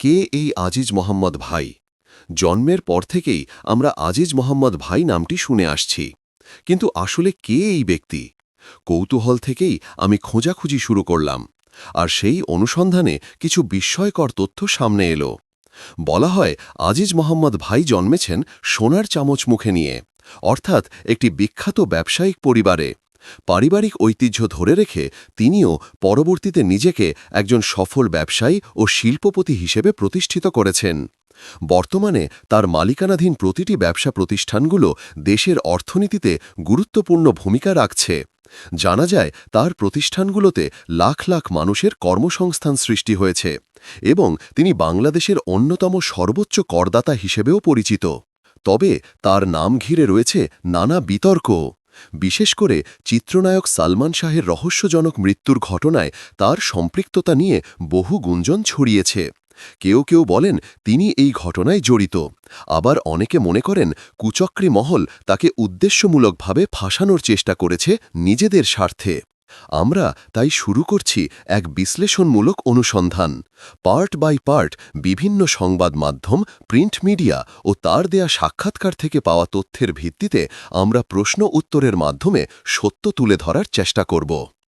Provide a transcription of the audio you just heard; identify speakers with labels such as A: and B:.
A: কে এই আজিজ মোহাম্মদ ভাই? জন্মের পর থেকেই আমরা আজিজ মোহাম্মদ ভাই নামটি শুনে আসছি। কিন্তু আসলে কে এই ব্যক্তি? কৌতূহল থেকেই আমি খোঁজাখুঁজি শুরু করলাম, আর সেই অনুসন্ধানে কিছু বিস্ময়কর তথ্য সামনে এলো। বলা হয়, আজিজ মোহাম্মদ ভাই জন্মেছেন সোনার চামচ মুখে নিয়ে, অর্থাৎ একটি বিখ্যাত ব্যবসায়িক পরিবারে। পারিবারিক ঐতিহ্য ধরে রেখে তিনিও পরবর্তীতে নিজেকে একজন সফল ব্যবসায়ী ও শিল্পপতি হিসেবে প্রতিষ্ঠিত করেছেন। বর্তমানে তার মালিকানাধীন প্রতিটি ব্যবসা প্রতিষ্ঠানগুলো দেশের অর্থনীতিতে গুরুত্বপূর্ণ ভূমিকা রাখছে। জানা যায়, তার প্রতিষ্ঠানগুলোতে লাখ লাখ মানুষের কর্মসংস্থান সৃষ্টি হয়েছে এবং তিনি বাংলাদেশের অন্যতম সর্বোচ্চ করদাতা হিসেবেও পরিচিত। তবে তার নাম ঘিরে রয়েছে নানা বিতর্ক। বিশেষ করে চিত্রনায়ক সালমান শাহের রহস্যজনক মৃত্যুর ঘটনায় তার সম্পৃক্ততা নিয়ে বহু গুঞ্জন ছড়িয়েছে। কেউ কেউ বলেন, তিনি এই ঘটনায় জড়িত। আবার অনেকে মনে করেন, কুচক্রী মহল তাকে উদ্দেশ্যমূলকভাবে ফাঁসানোর চেষ্টা করেছে নিজেদের স্বার্থে। আমরা তাই শুরু করছি এক বিশ্লেষণমূলক অনুসন্ধান। পার্ট বাই পার্ট বিভিন্ন সংবাদ মাধ্যম, প্রিন্ট মিডিয়া ও তার দেয়া সাক্ষাৎকার থেকে পাওয়া তথ্যের ভিত্তিতে আমরা প্রশ্ন উত্তরের মাধ্যমে সত্য তুলে ধরার চেষ্টা করব।